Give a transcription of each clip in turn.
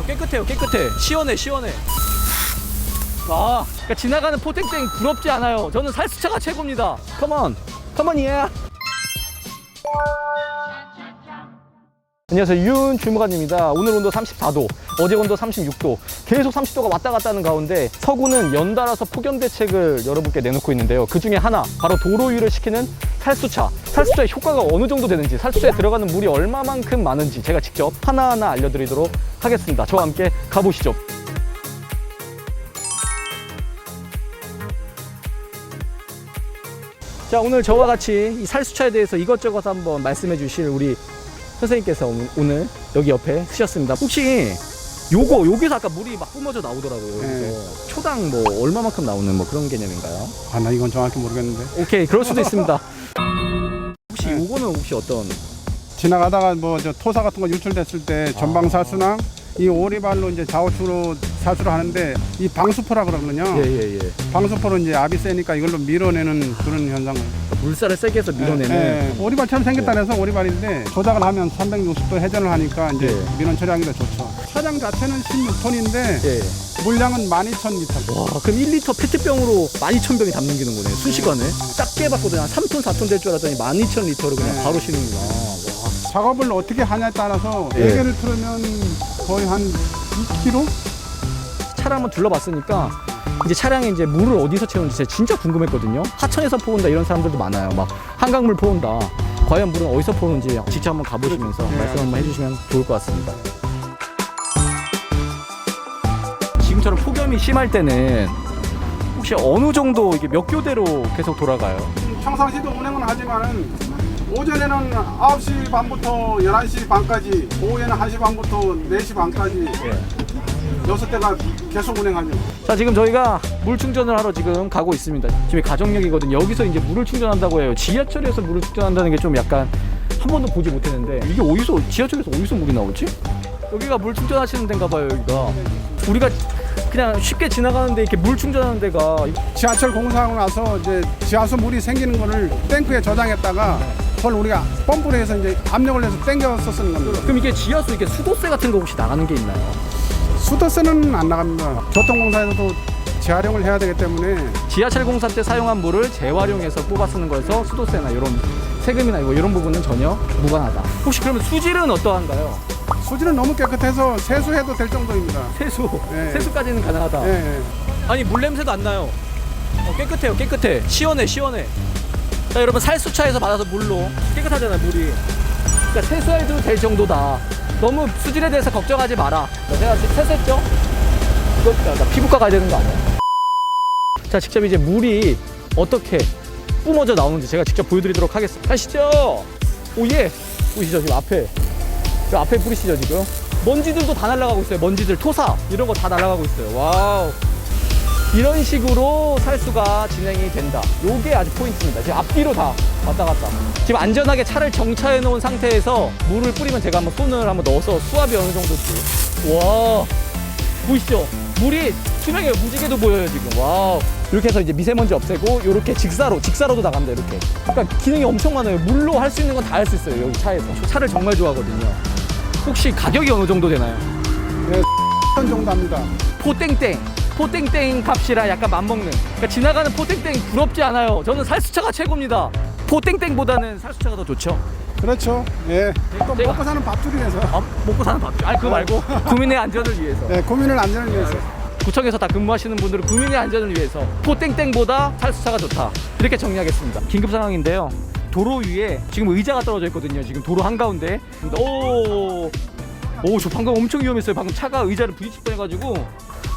어, 깨끗해요, 깨끗해. 시원해, 시원해. 아, 그러니까 지나가는 포땡땡 부럽지 않아요. 저는 살수차가 최고입니다. 컴온, 컴온 예. 안녕하세요. 윤 주무관입니다. 오늘 온도 34도 어제 온도 36도 계속 30도가 왔다 갔다 하는 가운데 서구는 연달아서 폭염 대책을 여러분께 내놓고 있는데요. 그 중에 하나 바로 도로 위를 시키는 살수차. 살수차의 효과가 어느 정도 되는지 살수차에 들어가는 물이 얼마만큼 많은지 제가 직접 하나하나 알려드리도록 하겠습니다. 저와 함께 가보시죠. 자 오늘 저와 같이 이 살수차에 대해서 이것저것 한번 말씀해 주실 우리 선생님께서 오늘- 여기 옆에 쓰셨습니다. 혹시 요거 여기서 아까 물이 막 뿜어져 나오더라고요. 네. 초당 뭐 얼마만큼 나오는 뭐 그런 개념인가요? 아, 나 이건 정확히 모르겠는데. 오케이 그럴 수도 있습니다. 혹시 요거는 혹시 어떤 지나가다가 뭐 저 토사 같은 거 유출됐을 때 전방 사수나 이 오리발로 이제 좌우측으로 사수를 하는데 이 방수포라 그러거든요. 예예예 방수포로 이제 압이 세니까 이걸로 밀어내는 그런 현상을. 물살을 세게 해서 밀어내는 예, 예. 오리발처럼 생겼다 해서 오리발인데 조작을 하면 360도 회전을 하니까 이제 예. 민원 처리하기가 좋죠. 차량 자체는 16톤인데 예. 물량은 12,000리터. 와 그럼 1리터 페트병으로 12,000병이 담는 기는 거네 순식간에 작게 봤거든요 한 3톤 4톤 될 줄 알았더니 12,000리터로 그냥 네. 바로 쉬는구나 와. 작업을 어떻게 하냐에 따라서 예. 네 개를 틀으면 거의 한 2kg? 차를 한번 둘러봤으니까 이제 차량에 이제 물을 어디서 채우는지 제가 진짜 궁금했거든요. 하천에서 포온다 이런 사람들도 많아요. 막 한강물 포온다. 과연 물은 어디서 포오는지 직접 한번 가보시면서 네, 말씀 한번 해주시면 좋을 것 같습니다. 지금처럼 폭염이 심할 때는 혹시 어느 정도 이게 몇 교대로 계속 돌아가요? 평상시도 운행은 하지만은 오전에는 9시 반부터 11시 반까지 오후에는 1시 반부터 4시 반까지 여섯 대가 계속 운행하죠. 자 지금 저희가 물 충전을 하러 지금 가고 있습니다 지금 가정역이거든요 여기서 이제 물을 충전한다고 해요 지하철에서 물을 충전한다는 게 좀 약간 한 번도 보지 못했는데 이게 어디서 지하철에서 어디서 물이 나오지? 여기가 물 충전하시는 데인가 봐요 여기가 우리가 그냥 쉽게 지나가는데 이렇게 물 충전하는 데가 지하철 공사하고 나서 이제 지하수 물이 생기는 거를 탱크에 저장했다가 그걸 우리가 펌프를 해서 이제 압력을 내서 땡겨서 쓰는 겁니다. 그럼 이게 지하수 이렇게 수도세 같은 거 혹시 나가는 게 있나요? 수도세는 안 나갑니다. 교통공사에서도 재활용을 해야 되기 때문에 지하철 공사 때 사용한 물을 재활용해서 뽑아 쓰는 거에서 수도세나 이런 세금이나 뭐 이런 부분은 전혀 무관하다 혹시 그러면 수질은 어떠한가요? 수질은 너무 깨끗해서 세수해도 될 정도입니다. 세수 네. 세수까지는 가능하다 예, 예. 아니 물 냄새도 안 나요. 어, 깨끗해요, 깨끗해. 시원해, 시원해. 자, 여러분 살수차에서 받아서 물로 깨끗하잖아요, 물이. 그러니까 세수해도 될 정도다. 너무 수질에 대해서 걱정하지 마라. 자, 제가 지금 세수했죠? 이거 나, 나 피부과 가야 되는 거 아니야? 자, 직접 이제 물이 어떻게 뿜어져 나오는지 제가 직접 보여드리도록 하겠습니다. 가시죠. 오 예. 보이시죠 지금 앞에. 저 앞에 뿌리시죠 지금. 먼지들도 다 날아가고 있어요. 먼지들, 토사 이런 거 다 날아가고 있어요. 와우. 이런 식으로 살수가 진행이 된다. 요게 아주 포인트입니다. 지금 앞뒤로 다 왔다 갔다. 지금 안전하게 차를 정차해 놓은 상태에서 물을 뿌리면 제가 한번 손을 한번 넣어서 수압이 어느 정도인지. 와, 보이시죠? 물이 투명해요. 무지개도 보여요, 지금. 와우. 이렇게 해서 이제 미세먼지 없애고, 이렇게 직사로, 직사로도 나간다, 이렇게. 그러니까 기능이 엄청 많아요. 물로 할 수 있는 건 다 할 수 있어요, 여기 차에서. 저 차를 정말 좋아하거든요. 혹시 가격이 어느 정도 되나요? 천 정도 합니다. 포땡땡 포땡땡 값이라 약간 맘먹는 그러니까 지나가는 포땡땡 부럽지 않아요 저는 살수차가 최고입니다 포땡땡보다는 살수차가 더 좋죠 그렇죠. 예. 또 제가- 먹고 사는 밥줄이 돼서. 아, 먹고 사는 밥 아니 그거 말고 국민의 안전을 위해서 예, 국민을 안전을 위해서. 구청에서 다 근무하시는 분들은 국민의 안전을 위해서 포땡땡보다 살수차가 좋다 이렇게 정리하겠습니다 긴급 상황인데요 도로 위에 지금 의자가 떨어져 있거든요 지금 도로 한가운데 오 오, 저 방금 엄청 위험했어요. 방금 차가 의자를 부딪힐 뻔해가지고.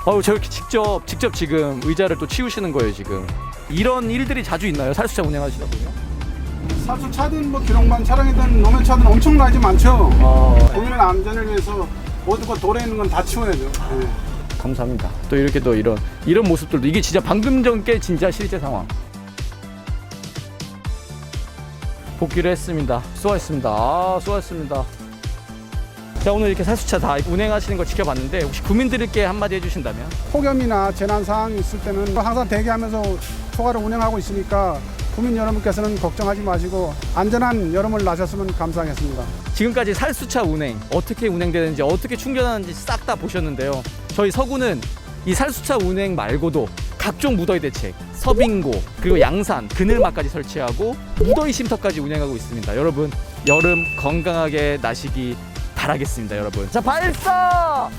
아우, 저렇게 직접, 직접 지금 의자를 또 치우시는 거예요, 지금. 이런 일들이 자주 있나요? 살수차 운행하시다 보면? 사수 차든 뭐 기록만 차량이든 노면 차든 엄청나지 많죠. 아, 국민의 안전을 위해서 모든 것 도로에 있는 건 다 치워야죠. 예. 감사합니다. 또 이렇게 또 이런, 이런 모습들도. 이게 진짜 방금 전께 진짜 실제 상황. 복귀를 했습니다. 수고하셨습니다. 아, 수고하셨습니다. 자, 오늘 이렇게 살수차 다 운행하시는 거 지켜봤는데, 혹시 국민들께 한마디 해주신다면? 폭염이나 재난 상황이 있을 때는 항상 대기하면서 초과를 운행하고 있으니까 국민 여러분께서는 걱정하지 마시고 안전한 여름을 나셨으면 감사하겠습니다. 지금까지 살수차 운행 어떻게 운행되는지 어떻게 충전하는지 싹 다 보셨는데요. 저희 서구는 이 살수차 운행 말고도 각종 무더위 대책, 서빙고 그리고 양산, 그늘막까지 설치하고 무더위 쉼터까지 운영하고 있습니다. 여러분 여름 건강하게 나시기 바라겠습니다, 여러분. 자 발사!